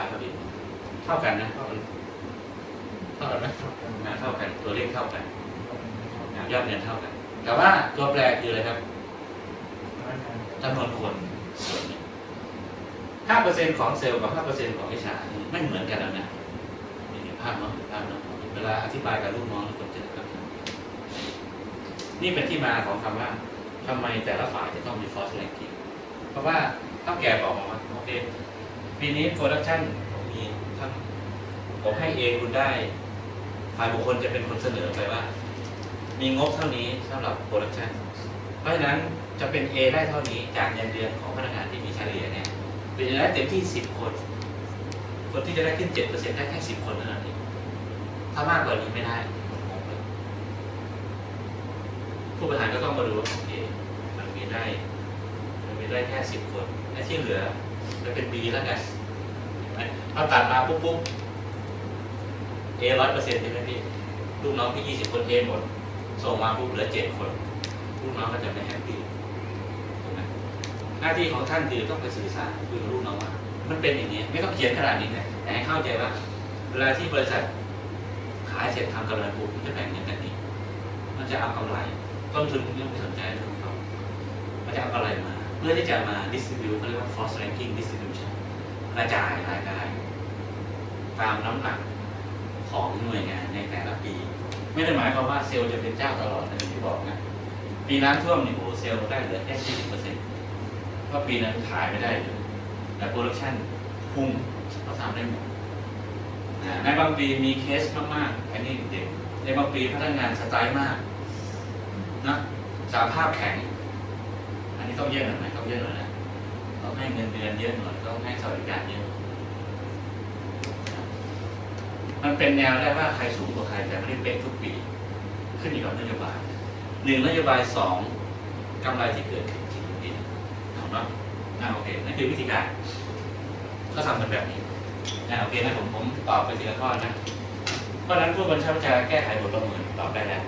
ายผลิตเท่ากันนะเท่ากันเท่ากันไหมอ่าเท่ากัน ตัวเลขเท่ากันยอดเงินเท่ากัน แต่ว่าตัวแปรคืออะไรครับจำนวนคนส่วนหนึ่งห้าเปอร์เซ็นของเซลล์กับห้าเปอร์เซ็นของวิชาไม่เหมือนกันแล้วนะมีภาพเนาะเห็นภาพเนาะเวลาอธิบายกับลูกน้องทุกคนจะเข้าใจนี่เป็นที่มาของคำว่าทำไมแต่ละฝ่ายจะต้องมี force ranking เพราะว่าต้องแก่บอกมาว่าโอเค ปีนี้โปรดักชันผมมีทั้งผมให้เองคุณได้ ฝ่ายบุคคลจะเป็นคนเสนอไปว่า มีงบเท่านี้สำหรับโปรดักชันเพราะฉะนั้นจะเป็น A ได้เท่านี้จากเงินเดือนของพนักงานที่มีเฉลี่ยเนี่ยเป็นได้เต็มที่ 10 คน คนที่จะได้ขึ้น 7%ได้แค่ 10 คนเท่านั้นเองถ้ามากกว่านี้ไม่ได้ผู้บริหารก็ต้องมาดูว่าโอเคมันมีได้ มันมีได้แค่ 10 คนไอ้ที่เหลือ จะเป็น B แล้วกันเห็นไหมเอาตัดมาปุ๊บปุ๊บ A ร้อยเปอร์เซ็นต์ใช่ไหมพี่ลูกน้องที่ยี่สิบคนเอหมด ส่งมาปุ๊บเหลือเจ็ดคนลูกน้องก็จะไม่แฮปปี้ถูกไหมหน้าที่ของท่านคือต้องไปสื่อสารคุยกับลูกน้องว่า มันเป็นอย่างนี้ไม่ต้องเขียนขนาดนี้นะแต่ให้เข้าใจว่า เวลาที่บริษัทขายเสร็จทำกำไรปุ๊บมันจะแบ่งเงินกันนี้มันจะเอากำไรต้นทุนม่ต้องไปสนใจเรื่องของเขามันจะเอากำไรมา เพื่อที่จะมา distribute เขาเรียกว่า force ranking distribution กระจายรายได้ ตามน้ำหนักของหน่วยงานในแต่ละปี ไม่ได้หมายความว่าเซลล์จะเป็นเจ้าตลอดนะอย่างที่บอกนะ ปีน้ำท่วมนี่โอ้เซลล์ได้เหลือแค่สี่สิบเปอร์เซ็นต์เพราะปีนั้นขายไม่ได้เลยแต่โปรดักชันพุ่งเขาทำได้หมดนะในบางปีมีเคสมากๆอันนี้เด็กในบางปีพนักงานสไตล์มากนะสาภาพแข็ง อันนี้ต้องเยอะหน่อยไหมต้องเยอะหน่อยนะต้องให้เงินเดือนเยอะหน่อยต้องให้สวัสดิการเยอะมันเป็นแนวได้ว่าใครสูงกว่าใครแต่ไม่ได้เป๊ะทุกปี ขึ้นอยู่กับนโยบายหนึ่งนโยบายสองกำไรที่เกิดขึ้นจริงจริงถูกไหมอ่าโอเคนั่นคือวิธีการ ก็ทำกันแบบนี้อ่าโอเคนะผมผมตอบไปทีละข้อนะเพราะฉะนั้นผู้บัญชาการแก้ไขบทประเมินตอบได้แล้ว